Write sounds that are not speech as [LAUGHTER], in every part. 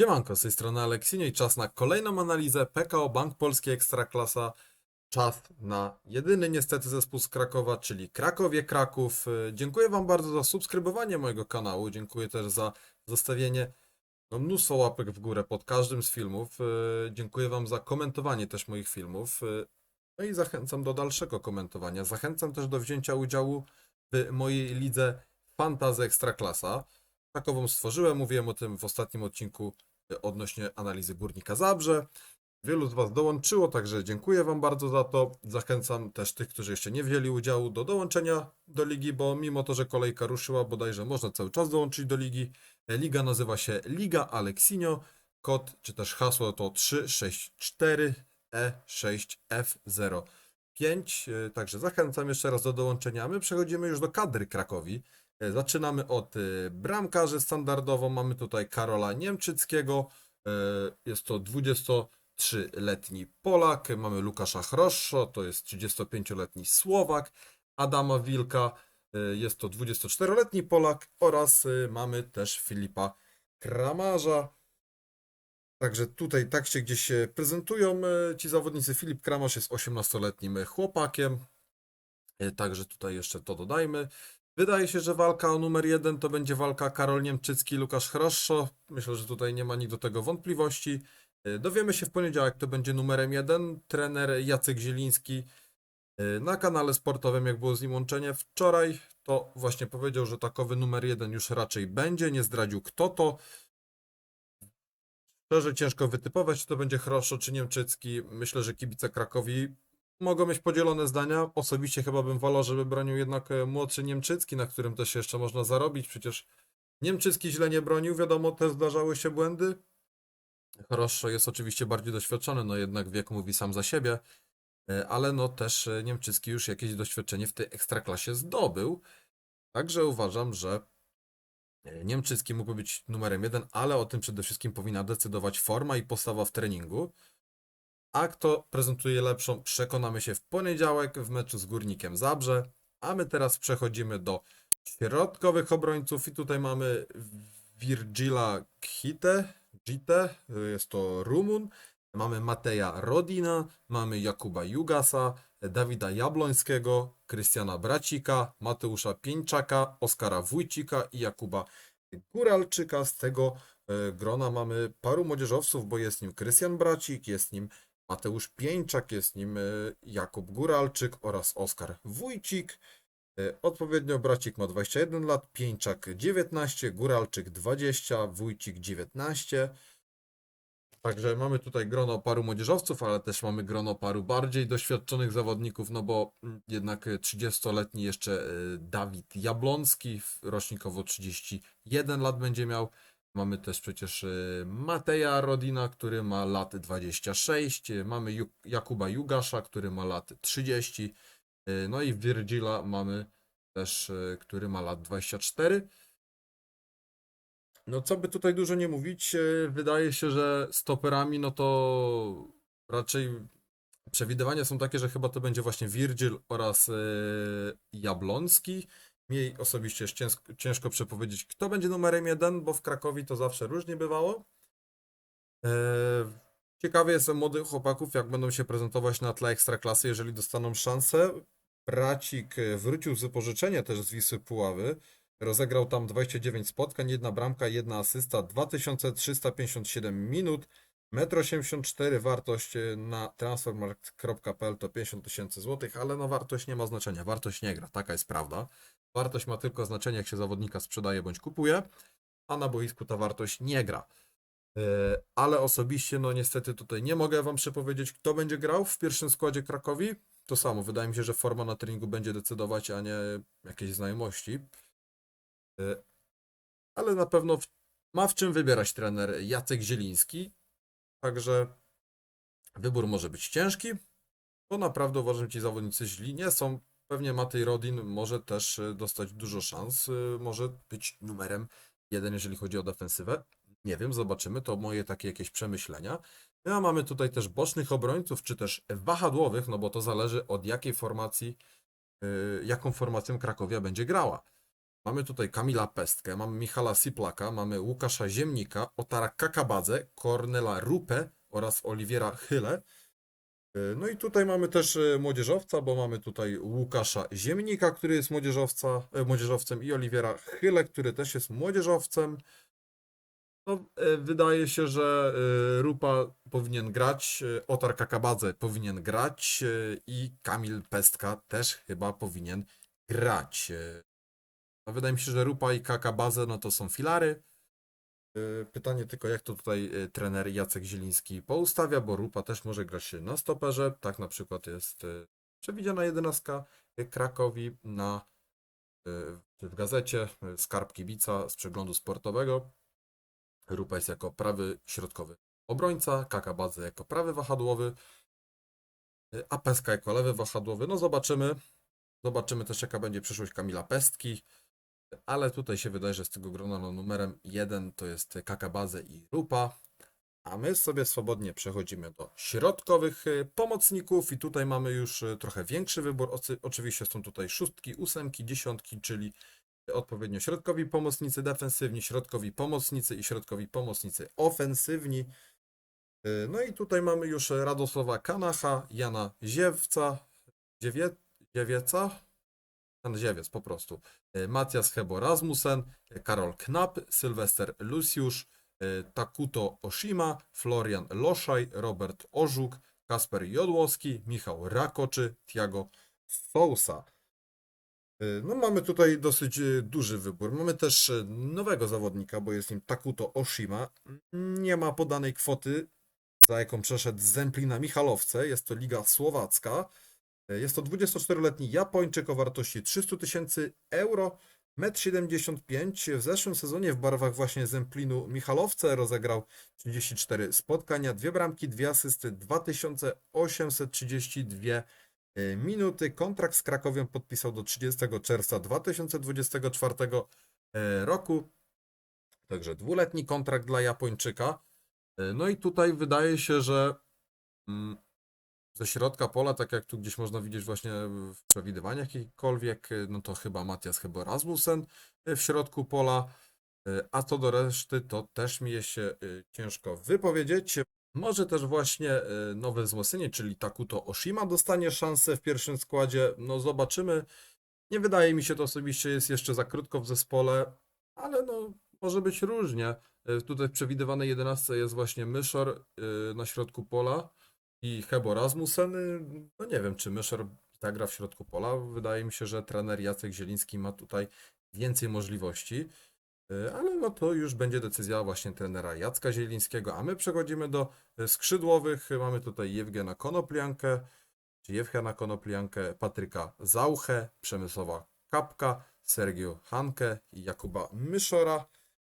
Siemanko, z tej strony Aleksinio i czas na kolejną analizę PKO Bank Polski Ekstraklasa. Czas na jedyny niestety zespół z Krakowa, czyli Krakowie Kraków. Dziękuję Wam bardzo za subskrybowanie mojego kanału. Dziękuję też za zostawienie no, mnóstwo łapek w górę pod każdym z filmów. Dziękuję Wam za komentowanie też moich filmów. No i zachęcam do dalszego komentowania. Zachęcam też do wzięcia udziału w mojej lidze Fantazy Ekstraklasa. Takową stworzyłem, mówiłem o tym w ostatnim odcinku odnośnie analizy Górnika Zabrze. Wielu z Was dołączyło, także dziękuję Wam bardzo za to. Zachęcam też tych, którzy jeszcze nie wzięli udziału do dołączenia do ligi, bo mimo to, że kolejka ruszyła, bodajże można cały czas dołączyć do ligi. E, Liga nazywa się Liga Aleksinio. Kod czy też hasło to E 364E6F05. E, Także zachęcam jeszcze raz do dołączenia. My przechodzimy już do kadry Krakowi. E, Zaczynamy od e, bramkarzy standardowo. Mamy tutaj Karola Niemczyckiego. E, Jest to 23-letni Polak. Mamy Łukasza Chroszo, to jest 35-letni Słowak. Adama Wilka, jest to 24-letni Polak. Oraz mamy też Filipa Kramarza. Także tutaj tak się gdzieś prezentują ci zawodnicy. Filip Kramarz jest 18-letnim chłopakiem. Także tutaj jeszcze to dodajmy. Wydaje się, że walka o numer jeden to będzie walka Karol Niemczycki, Lukasz Chroszo. Myślę, że tutaj nie ma nikt do tego wątpliwości. E, Dowiemy się w poniedziałek, kto będzie numerem jeden. Trener Jacek Zieliński e, na kanale sportowym, jak było z nim łączenie wczoraj, to właśnie powiedział, że takowy numer jeden już raczej będzie. Nie zdradził kto to. Szczerze ciężko wytypować, czy to będzie Chroszo czy Niemczycki. Myślę, że kibice Krakowi mogą mieć podzielone zdania. Osobiście chyba bym wolał, żeby bronił jednak e, młodszy Niemczycki, na którym też jeszcze można zarobić. Przecież Niemczycki źle nie bronił, wiadomo, też zdarzały się błędy. Chroszo jest oczywiście bardziej doświadczony, no jednak wiek mówi sam za siebie, E, ale no też e, Niemczycki już jakieś doświadczenie w tej ekstraklasie zdobył. Także uważam, że Niemczycki mógłby być numerem jeden, ale o tym przede wszystkim powinna decydować forma i postawa w treningu. A kto prezentuje lepszą, przekonamy się w poniedziałek w meczu z Górnikiem Zabrze. A my teraz przechodzimy do środkowych obrońców i tutaj mamy Virgila Kite, Gite, jest to Rumun. Mamy Mateja Rodina, mamy Jakuba Jugasa, Dawida Jablońskiego, Krystiana Bracika, Mateusza Pieńczaka, Oskara Wójcika i Jakuba Góralczyka. Z tego e, grona mamy paru młodzieżowców, bo jest nim Krystian Bracik, jest nim Mateusz Pieńczak, jest nim e, Jakub Góralczyk oraz Oskar Wójcik. E, Odpowiednio Bracik ma 21 lat, Pieńczak 19, Góralczyk 20, Wójcik 19. Także mamy tutaj grono paru młodzieżowców, ale też mamy grono paru bardziej doświadczonych zawodników, no bo mm, jednak e, 30-letni jeszcze e, Dawid Jablonski, rocznikowo 31 lat będzie miał. Mamy też przecież e, Mateja Rodina, który ma lat 26. e, Mamy Jakuba Jugasza, który ma lat 30. e, No i Virgila mamy też, który ma lat 24. No co by tutaj dużo nie mówić, wydaje się, że stoperami no to raczej przewidywania są takie, że chyba to będzie właśnie Virgil oraz Jablonski. Mi osobiście jest ciężko, ciężko przepowiedzieć, kto będzie numerem jeden, bo w Krakowie to zawsze różnie bywało. E, Ciekawy jestem młodych chłopaków, jak będą się prezentować na tle ekstraklasy, jeżeli dostaną szansę. Bracik e, wrócił z wypożyczenia też z Wisły Puławy. Rozegrał tam 29 spotkań, jedna bramka, jedna asysta, 2357 minut, 1,84 m, wartość e, na transfermarkt.pl to 50 tysięcy złotych, ale no wartość nie ma znaczenia, wartość nie gra, taka jest prawda. Wartość ma tylko znaczenie, jak się zawodnika sprzedaje bądź kupuje, a na boisku ta wartość nie gra. E, Ale osobiście, no niestety tutaj nie mogę Wam przepowiedzieć, kto będzie grał w pierwszym składzie Krakowi. To samo, wydaje mi się, że forma na treningu będzie decydować, a nie jakieś znajomości. E, Ale na pewno ma w czym wybierać trener Jacek Zieliński. Także wybór może być ciężki, bo naprawdę uważam, że ci zawodnicy źli nie są. Pewnie Matej Rodin może też e, dostać dużo szans, e, może być numerem jeden, jeżeli chodzi o defensywę. Nie wiem, zobaczymy, to moje takie jakieś przemyślenia. No, a mamy tutaj też bocznych obrońców, czy też wahadłowych, no bo to zależy od jakiej formacji, y, jaką formacją Krakowia będzie grała. Mamy tutaj Kamila Pestkę, mamy Michala Siplaka, mamy Łukasza Ziemnika, Otara Kakabadze, Kornela Rupę oraz Oliwiera Chyle. Y, No i tutaj mamy też y, młodzieżowca, bo mamy tutaj Łukasza Ziemnika, który jest młodzieżowca, e, młodzieżowcem i Oliwiera Chyle, który też jest młodzieżowcem. No, e, wydaje się, że e, Rupa powinien grać, e, Otar Kakabadze powinien grać e, i Kamil Pestka też chyba powinien grać. E, wydaje mi się, że Rupa i Kakabadze no to są filary. E, Pytanie tylko, jak to tutaj e, trener Jacek Zieliński poustawia, bo Rupa też może grać na stoperze. Tak na przykład jest e, przewidziana jedenastka Krakowi na, w gazecie Skarb Kibica z przeglądu sportowego. Rupa jest jako prawy środkowy obrońca, Kakabadze jako prawy wahadłowy, a Peska jako lewy wahadłowy. No zobaczymy. Zobaczymy też jaka będzie przyszłość Kamila Pestki, ale tutaj się wydaje, że z tego grona no, numerem jeden to jest Kakabadze i Rupa. A my sobie swobodnie przechodzimy do środkowych y, pomocników i tutaj mamy już y, trochę większy wybór. Oczywiście są tutaj szóstki, ósemki, dziesiątki, czyli odpowiednio środkowi pomocnicy defensywni, środkowi pomocnicy i środkowi pomocnicy ofensywni. Yy, No i tutaj mamy już Radosława Kanacha, Jana Ziewca, Dziewie, Ziewieca, Jan Ziewiec po prostu, Yy, Matias Hebo Rasmussen, yy, Karol Knap, Sylwester Luciusz, yy, Takuto Oshima, Florian Loszaj, Robert Orzuk, Kasper Jodłowski, Michał Rakoczy, Tiago Sousa. No mamy tutaj dosyć duży wybór. Mamy też nowego zawodnika, bo jest nim Takuto Oshima. Nie ma podanej kwoty, za jaką przeszedł z Zemplina Michalowce. Jest to Liga Słowacka. Y, Jest to 24-letni Japończyk o wartości 300 tysięcy euro. 1,75 m. W zeszłym sezonie w barwach właśnie Zemplinu Michalowce rozegrał 34 spotkania, dwie bramki, dwie asysty, 2832 E, minuty. Kontrakt z Krakowiem podpisał do 30 czerwca 2024 e, roku. Także dwuletni kontrakt dla Japończyka. E, No i tutaj wydaje się, że mm, ze środka pola, tak jak tu gdzieś można widzieć właśnie w przewidywaniach jakichkolwiek, e, no to chyba Matias chyba Rasmussen e, w środku pola. E, A co do reszty, to też mi się ciężko wypowiedzieć. Może też właśnie nowe wzmocnienie, czyli Takuto Oshima dostanie szansę w pierwszym składzie. No zobaczymy. Nie wydaje mi się to osobiście jest jeszcze za krótko w zespole, ale no może być różnie. Tutaj w przewidywanej 11 jest właśnie Myszor na środku pola i Hebo Rasmussen. No nie wiem, czy Myszor zagra w środku pola. Wydaje mi się, że trener Jacek Zieliński ma tutaj więcej możliwości. E, Ale no to już będzie decyzja właśnie trenera Jacka Zielińskiego, a my przechodzimy do e, skrzydłowych. Mamy tutaj Jewgena Konopliankę, czy Jewchena Konopliankę, Patryka Zauchę, Przemysława Kapka, Sergio Hankę i Jakuba Myszora.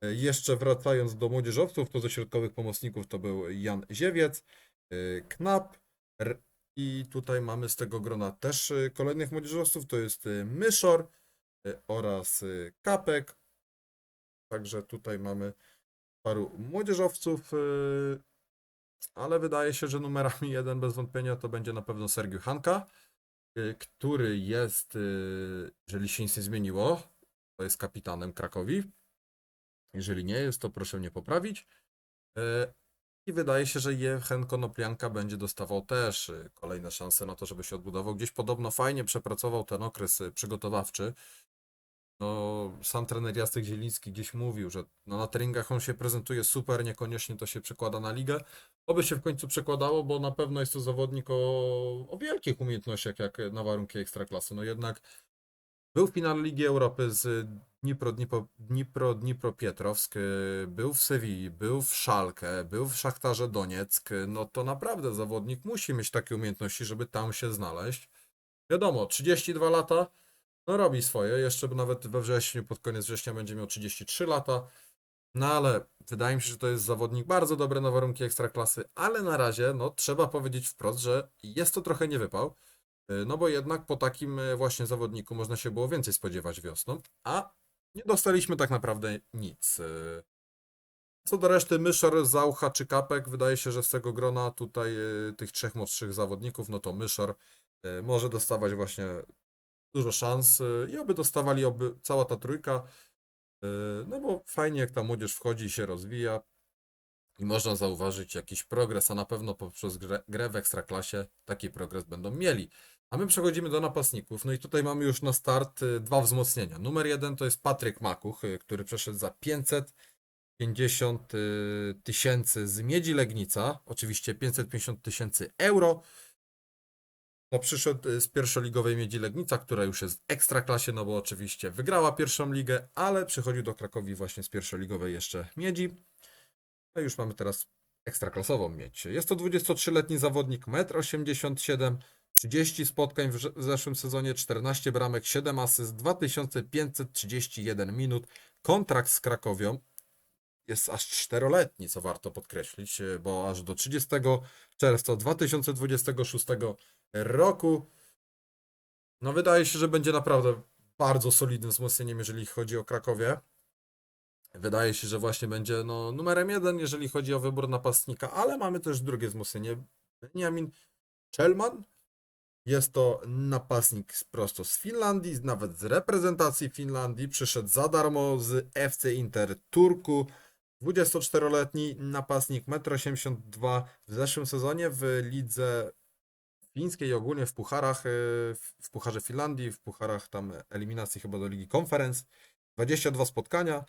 E, Jeszcze wracając do młodzieżowców, to ze środkowych pomocników to był Jan Ziewiec, Knap R- i tutaj mamy z tego grona też e, kolejnych młodzieżowców, to jest e, Myszor oraz Kapek Także tutaj mamy paru młodzieżowców, ale wydaje się, że numerami [LAUGHS] jeden bez wątpienia to będzie na pewno Sergiu Hanka, który jest, jeżeli się nic nie zmieniło, to jest kapitanem Krakowi. Jeżeli nie jest, to proszę mnie poprawić. I wydaje się, że Jewchen Konoplianka będzie dostawał też yy, kolejne szanse na to, żeby się odbudował. Gdzieś podobno fajnie przepracował ten okres yy, przygotowawczy. No, sam trener Jacek Zieliński gdzieś mówił, że no, na treningach on się prezentuje super, niekoniecznie to się przekłada na ligę. Oby się w końcu przekładało, bo na pewno jest to zawodnik o, o wielkich umiejętnościach, jak na warunki ekstraklasy. No jednak był w finale Ligi Europy z Dnipro, Dnipro, y, był w Sewilli, był w Szalkę, był w Szachtarze Donieck. No to naprawdę zawodnik musi mieć takie umiejętności, żeby tam się znaleźć. Wiadomo, 32 lata, no robi swoje, jeszcze nawet we wrześniu, pod koniec września będzie miał 33 lata, no ale wydaje mi się, że to jest zawodnik bardzo dobry na warunki ekstraklasy, ale na razie, no trzeba powiedzieć wprost, że jest to trochę niewypał, y, no bo jednak po takim y, właśnie zawodniku można się było więcej spodziewać wiosną, a nie dostaliśmy tak naprawdę nic. y. Co do reszty, Myszor, Zaucha czy Kapek, wydaje się, że z tego grona tutaj y, tych trzech młodszych zawodników, no to Myszor y, może dostawać właśnie dużo szans i oby dostawali oby cała ta trójka, no bo fajnie jak ta młodzież wchodzi i się rozwija i można zauważyć jakiś progres, a na pewno poprzez grę w Ekstraklasie taki progres będą mieli. A my przechodzimy do napastników, no i tutaj mamy już na start y, dwa wzmocnienia. Numer jeden to jest Patryk Makuch, y, który przeszedł za 550 y, tysięcy z Miedzi Legnica, oczywiście 550 tysięcy euro. To przyszedł z pierwszoligowej Miedzi Legnica, która już jest w ekstraklasie, no bo oczywiście wygrała pierwszą ligę, ale przychodził do Krakowi właśnie z pierwszoligowej jeszcze Miedzi. No już mamy teraz ekstraklasową miedź. Jest to 23-letni zawodnik, 1,87 m, 30 spotkań w zeszłym sezonie, 14 bramek, 7 asyst, 2531 minut. Kontrakt z Krakowią jest aż czteroletni, co warto podkreślić, e, bo aż do 30 czerwca 2026 roku. No wydaje się, że będzie naprawdę bardzo solidnym wzmocnieniem, jeżeli chodzi o Krakowie. Wydaje się, że właśnie będzie no, numerem jeden, jeżeli chodzi o wybór napastnika, ale mamy też drugie wzmocnienie. Benjamin Czelman. Jest to napastnik prosto z Finlandii, nawet z reprezentacji Finlandii. Przyszedł za darmo z FC Inter Turku. 24-letni napastnik, 1,82 m w zeszłym sezonie w lidze fińskiej ogólnie w pucharach, e, w pucharze Finlandii, w pucharach tam eliminacji chyba do Ligi Conference. 22 spotkania,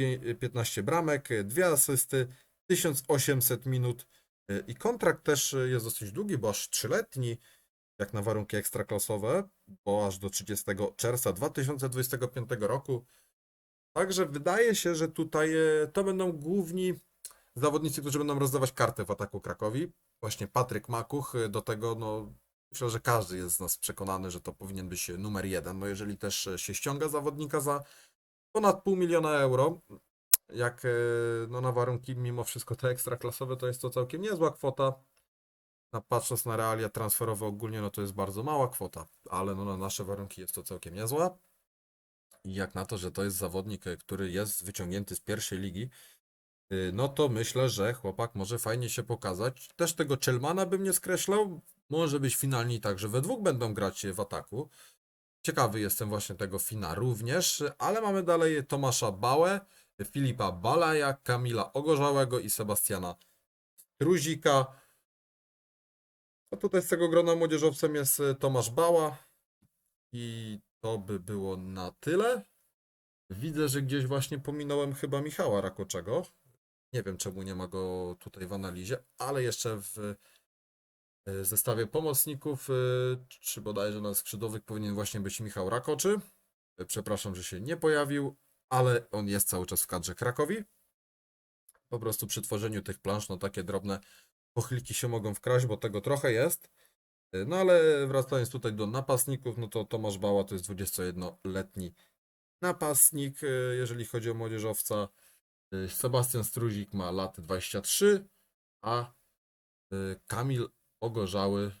pie- 15 bramek, e, dwie asysty, 1800 minut e, i kontrakt też jest dosyć długi, bo aż trzyletni, jak na warunki ekstraklasowe, bo aż do 30 czerwca 2025 roku. Także wydaje się, że tutaj e, to będą główni zawodnicy, którzy będą rozdawać karty w ataku Krakowi. Właśnie Patryk Makuch, e, do tego no myślę, że każdy jest z nas przekonany, że to powinien być numer jeden. No jeżeli też e, się ściąga zawodnika za ponad pół miliona euro, jak e, no na warunki mimo wszystko te ekstraklasowe, to jest to całkiem niezła kwota. Na, patrząc na realia transferowe ogólnie, no to jest bardzo mała kwota, ale no na nasze warunki jest to całkiem niezła. I jak na to, że to jest zawodnik, e, który jest wyciągnięty z pierwszej ligi, y, no to myślę, że chłopak może fajnie się pokazać. Też tego Czelmana bym nie skreślał. Może być finalni tak, że we dwóch będą grać w ataku. Ciekawy jestem właśnie tego Fina również, ale mamy dalej Tomasza Bałę, Filipa Balaja, Kamila Ogorzałego i Sebastiana Truzika. A tutaj z tego grona młodzieżowcem jest e, Tomasz Bała i to by było na tyle. Widzę, że gdzieś właśnie pominąłem chyba Michała Rakoczego. Nie wiem, czemu nie ma go tutaj w analizie, ale jeszcze w e, zestawie pomocników, e, czy bodajże na skrzydłowych powinien właśnie być Michał Rakoczy. Przepraszam, że się nie pojawił, ale on jest cały czas w kadrze Krakowi. Po prostu przy tworzeniu tych plansz, no takie drobne pochliki się mogą wkraść, bo tego trochę jest. Y, no ale wracając tutaj do napastników, no to Tomasz Bała to jest 21-letni napastnik, y, jeżeli chodzi o młodzieżowca. Y, Sebastian Struzik ma lat 23, a Kamil Ogorzały,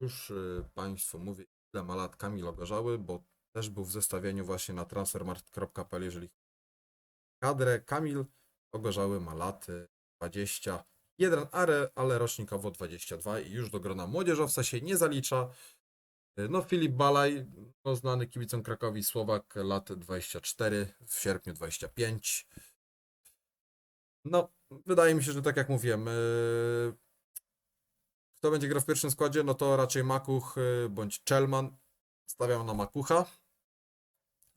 już Państwu mówię, ile ma lat Kamil Ogorzały, bo też był w zestawieniu właśnie na transfermarkt.pl, jeżeli kadrę. Kamil Ogorzały ma lat 20 jeden ale, ale rocznikowo 22 i już do grona młodzieżowca się nie zalicza. Y, no Filip Balaj, no, znany kibicom Krakowi Słowak, lat 24, w sierpniu 25. No, wydaje mi się, że tak jak mówiłem, yy, kto będzie grał w pierwszym składzie, no to raczej Makuch yy, bądź Czelman. Stawiam na Makucha,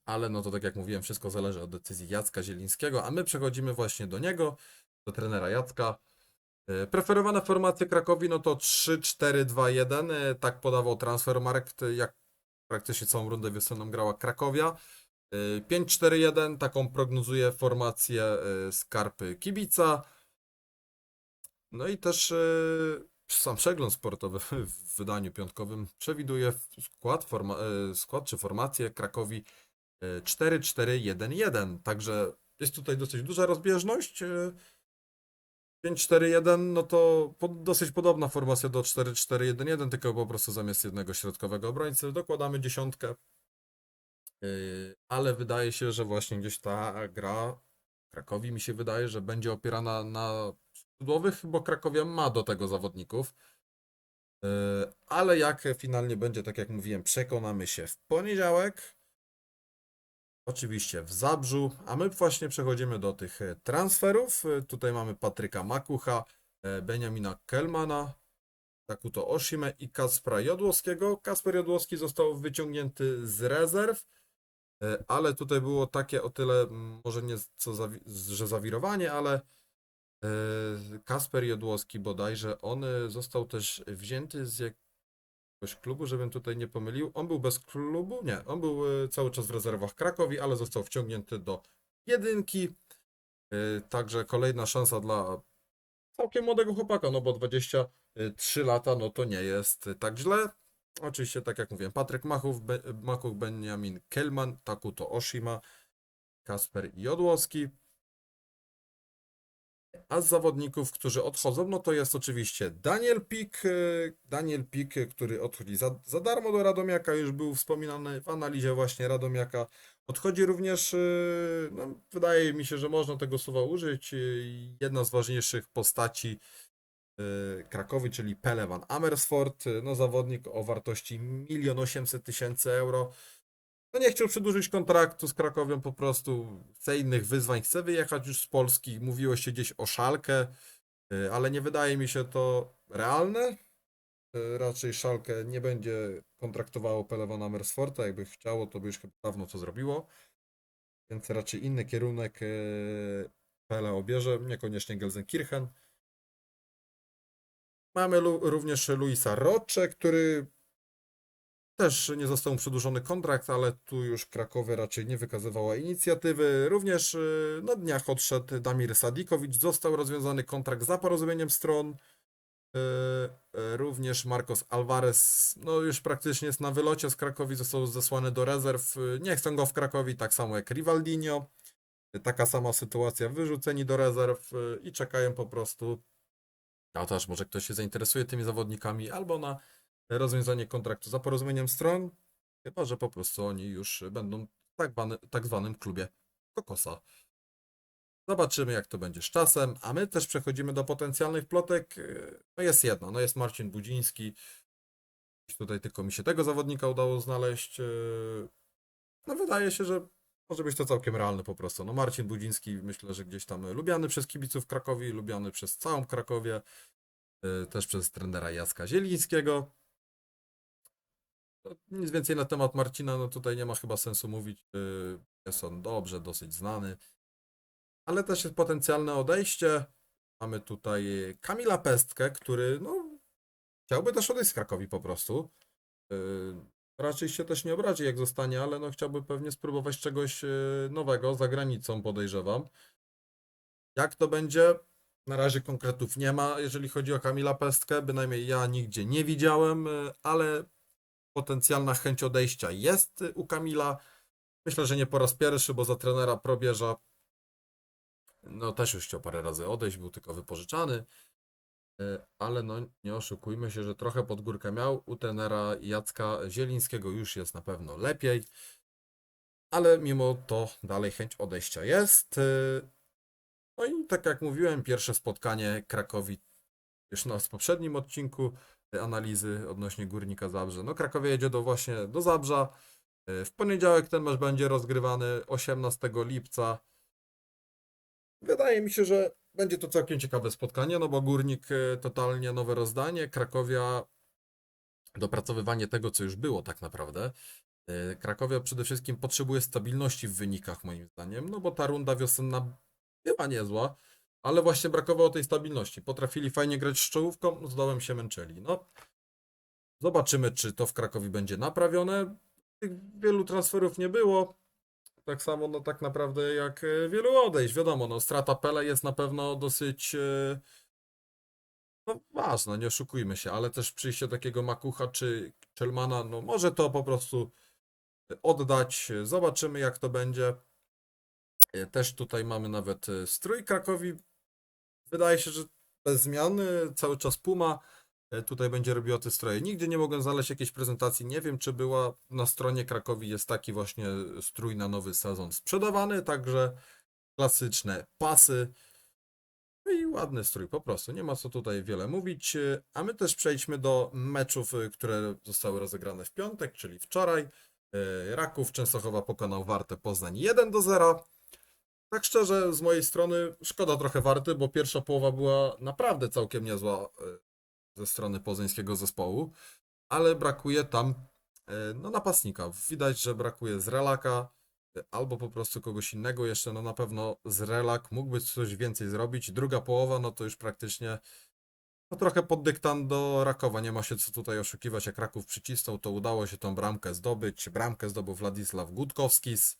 ale no to tak jak mówiłem, wszystko zależy od decyzji Jacka Zielińskiego, a my przechodzimy właśnie do niego, do trenera Jacka. Yy, Preferowane formacje Krakowi, no to 3-4-2-1, yy, tak podawał Transfermarkt, yy, jak praktycznie całą rundę wiosenną grała Krakowia. Yy, 5-4-1, taką prognozuje formację Skarpy Kibica. No i też sam przegląd sportowy [LAUGHS] w wydaniu piątkowym przewiduje skład, forma, skład czy formację Krakowi yy, 4-4-1-1. Także jest tutaj dosyć duża rozbieżność. Yy, 5-4-1, no to po, dosyć podobna formacja do 4-4-1-1, tylko po prostu zamiast jednego środkowego obrońcy dokładamy dziesiątkę. Yy, ale wydaje się, że właśnie gdzieś ta gra Krakowi mi się wydaje, że będzie opierana na skrzydłowych, bo Krakowia ma do tego zawodników. E, Ale jak finalnie będzie, tak jak mówiłem, przekonamy się w poniedziałek. Oczywiście w Zabrzu, a my właśnie przechodzimy do tych e, transferów. E, Tutaj mamy Patryka Makucha, e, Benjamina Kelmana, Takuto Oshime i Kaspra Jodłowskiego. Kasper Jodłowski został wyciągnięty z rezerw, ale tutaj było takie o tyle, może nie co zawi- że zawirowanie, ale Kasper Jodłowski bodajże, on został też wzięty z jakiegoś klubu, żebym tutaj nie pomylił. On był bez klubu? Nie, on był e, cały czas w rezerwach Krakowi, ale został wciągnięty do jedynki. E, Także kolejna szansa dla całkiem młodego chłopaka, no bo 23 lata, no to nie jest tak źle. Oczywiście, tak jak mówiłem, Patryk Machów, Be Benjamin Kelman, Takuto Oshima, Kasper Jodłowski. A z zawodników, którzy odchodzą, no to jest oczywiście Daniel Pik. e, Daniel Pik, e, który odchodzi za, za darmo do Radomiaka, już był wspominany w analizie właśnie Radomiaka. Odchodzi również, e, no, wydaje mi się, że można tego słowa użyć, jedna z ważniejszych postaci Krakowi, czyli Pele van Amersfoort, no zawodnik o wartości 1 800 tysięcy euro. No nie chciał przedłużyć kontraktu z Krakowią, po prostu chce innych wyzwań, chce wyjechać już z Polski. Mówiło się gdzieś o Szalkę, y, ale nie wydaje mi się to realne. Y, Raczej Szalkę nie będzie kontraktowało Pelewona Mersforta. Jakby chciało, to by już chyba dawno to zrobiło. Więc raczej inny kierunek y, Pele obierze, niekoniecznie Gelsenkirchen. Mamy również Luisa Rocze, który też nie został przedłużony kontrakt, ale tu już Krakowie raczej nie wykazywała inicjatywy. Również y, na dniach odszedł Damir Sadikowicz, został rozwiązany kontrakt za porozumieniem stron. Y, y, Również Marcos Alvarez, no już praktycznie jest na wylocie z Krakowi, został zesłany do rezerw. Nie chcą go w Krakowi, tak samo jak Rivaldinho. Taka sama sytuacja, wyrzuceni do rezerw i czekają po prostu. A też może ktoś się zainteresuje tymi zawodnikami albo na rozwiązanie kontraktu za porozumieniem stron, chyba że po prostu oni już będą w tak, bany, tak zwanym klubie kokosa. Zobaczymy, jak to będzie z czasem, a my też przechodzimy do potencjalnych plotek. No jest jedno, no jest Marcin Budziński. Tutaj tylko mi się tego zawodnika udało znaleźć. No wydaje się, że może być to całkiem realne po prostu. No Marcin Budziński myślę, że gdzieś tam lubiany przez kibiców Krakowi, lubiany przez całą Krakowie, y, też przez trenera Jacka Zielińskiego. No, Nic więcej na temat Marcina, no tutaj nie ma chyba sensu mówić. y, Jest on dobrze, dosyć znany. Ale też jest potencjalne odejście. Mamy tutaj Kamila Pestkę, który no, chciałby też odejść z Krakowi po prostu. Y, Raczej się też nie obrazi, jak zostanie, ale no chciałby pewnie spróbować czegoś y, nowego, za granicą podejrzewam. Jak to będzie? Na razie konkretów nie ma, jeżeli chodzi o Kamila Pestkę, bynajmniej ja nigdzie nie widziałem, ale potencjalna chęć odejścia jest y, u Kamila. Myślę, że nie po raz pierwszy, bo za trenera Probierza no też już chciał parę razy odejść, był tylko wypożyczany. Y, Ale no nie oszukujmy się, że trochę pod górkę miał. U tenera Jacka Zielińskiego już jest na pewno lepiej. Ale mimo to dalej chęć odejścia jest. Y, No i tak jak mówiłem, pierwsze spotkanie Krakowi już na w poprzednim odcinku analizy odnośnie Górnika Zabrze. No Krakowie jedzie do właśnie do Zabrza. Y, W poniedziałek ten mecz będzie rozgrywany 18 lipca. Wydaje mi się, że będzie to całkiem ciekawe spotkanie, no bo Górnik e, totalnie nowe rozdanie, Krakowia dopracowywanie tego, co już było tak naprawdę. E, Krakowia przede wszystkim potrzebuje stabilności w wynikach, moim zdaniem, no bo ta runda wiosenna była niezła, ale właśnie brakowało tej stabilności. Potrafili fajnie grać z czołówką, z dołem się męczyli. No, zobaczymy, czy to w Krakowi będzie naprawione. Tych wielu transferów nie było. Tak samo, no tak naprawdę jak e, wielu odejść. Wiadomo, no strata Pele jest na pewno dosyć e, no, ważna, nie oszukujmy się, ale też przyjście takiego Makucha czy Czelmana, no może to po prostu oddać. Zobaczymy jak to będzie. E, Też tutaj mamy nawet strój Krakowi. Wydaje się, że bez zmiany, cały czas Puma. E, Tutaj będzie robiła te stroje. Nigdzie nie mogłem znaleźć jakiejś prezentacji. Nie wiem, czy była na stronie Krakowi jest taki właśnie strój na nowy sezon sprzedawany, także klasyczne pasy. No i ładny strój, po prostu. Nie ma co tutaj wiele mówić. Y, A my też przejdźmy do meczów, y, które zostały rozegrane w piątek, czyli wczoraj. Raków Częstochowa pokonał Wartę Poznań 1 do 0. Tak szczerze, z mojej strony szkoda trochę Warty, bo pierwsza połowa była naprawdę całkiem niezła y, ze strony poznańskiego zespołu, ale brakuje tam y, no, napastnika. Widać, że brakuje Zrelaka y, albo po prostu kogoś innego jeszcze. No na pewno Zrelak mógłby coś więcej zrobić. Druga połowa, no to już praktycznie no, trochę pod dyktan do Rakowa. Nie ma się co tutaj oszukiwać. Jak Raków przycisnął, to udało się tą bramkę zdobyć. Bramkę zdobył Władysław Gutkowskis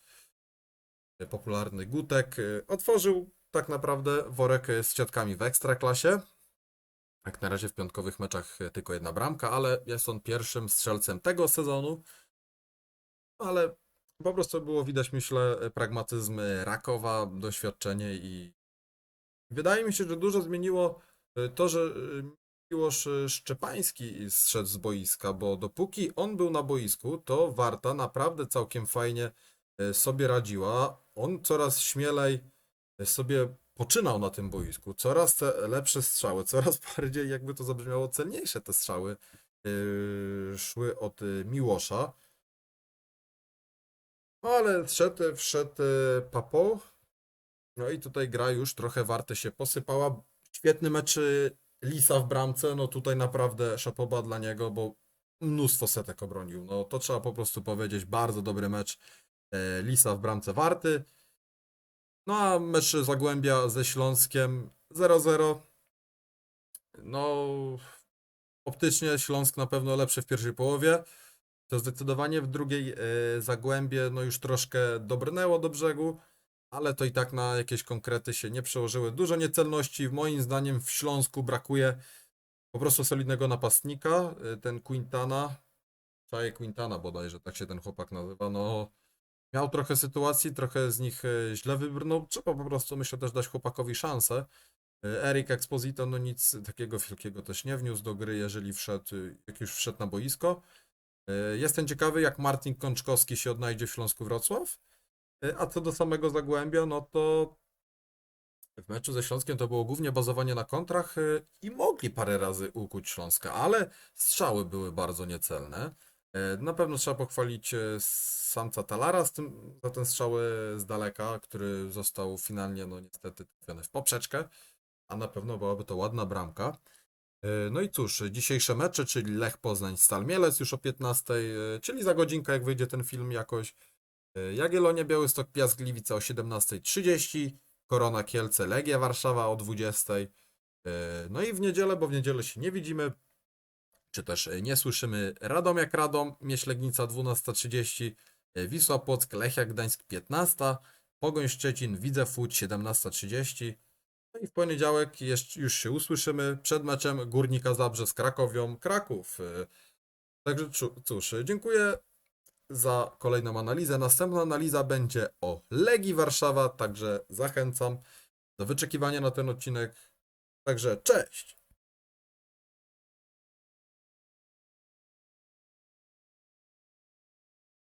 popularny Gutek, y, otworzył tak naprawdę worek y, z ciotkami w ekstraklasie. Jak na razie w piątkowych meczach y, tylko jedna bramka, ale jest on pierwszym strzelcem tego sezonu. Ale po prostu było widać, myślę, pragmatyzm Rakowa, doświadczenie i wydaje mi się, że dużo zmieniło to, że Miłosz Szczepański zszedł z boiska, bo dopóki on był na boisku, to Warta naprawdę całkiem fajnie sobie radziła. On coraz śmielej e, sobie poczynał na tym boisku. Coraz te lepsze strzały, [LAUGHS] coraz bardziej, jakby to zabrzmiało, celniejsze te strzały yy, szły od Miłosza. Ale wszedł, wszedł Papo. No i tutaj gra już trochę warte się posypała. Świetny mecz Lisa w bramce. No tutaj naprawdę szapoba dla niego, bo mnóstwo setek obronił. No to trzeba po prostu powiedzieć. Bardzo dobry mecz e, Lisa w bramce warty. No a mecz Zagłębia ze Śląskiem 0-0. No optycznie Śląsk na pewno lepszy w pierwszej połowie. To zdecydowanie w drugiej e, Zagłębie no już troszkę dobrnęło do brzegu, ale to i tak na jakieś konkrety się nie przełożyły. Dużo niecelności, moim zdaniem w Śląsku brakuje po prostu solidnego napastnika. E, Ten Quintana, Czaje Quintana bodajże, tak się ten chłopak nazywa, no miał trochę sytuacji, trochę z nich e, źle wybrnął. Trzeba po prostu, myślę, też dać chłopakowi szansę. E, Erik Exposito, no nic takiego wielkiego też nie wniósł do gry, jeżeli wszedł, y, jak już wszedł na boisko. E, Jestem ciekawy, jak Martin Kączkowski się odnajdzie w Śląsku Wrocław. E, A co do samego Zagłębia, no to w meczu ze Śląskiem to było głównie bazowanie na kontrach i mogli parę razy ukuć Śląska, ale strzały były bardzo niecelne. E, Na pewno trzeba pochwalić e, samca Talara z tym, za ten strzały z daleka, który został finalnie, no niestety, trafiony w poprzeczkę, a na pewno byłaby to ładna bramka. E, No i cóż, dzisiejsze mecze, czyli Lech Poznań, Stal Mielec już o 15, e, czyli za godzinkę, jak wyjdzie ten film jakoś. E, Jagiellonia, Białystok, Piast Gliwice o 17.30, Korona Kielce, Legia Warszawa o 20.00. E, No i w niedzielę, bo w niedzielę się nie widzimy, czy też e, nie słyszymy Radom, Mieś Legnica 12.30, e, Wisła Płock, Lechia Gdańsk 15, Pogoń Szczecin, Widzew Łódź 17.30. No i w poniedziałek już się usłyszymy przed meczem Górnika Zabrze z Krakowią Kraków. E, Także cóż, dziękuję za kolejną analizę. Następna analiza będzie o Legii Warszawa, także zachęcam do wyczekiwania na ten odcinek. Także cześć!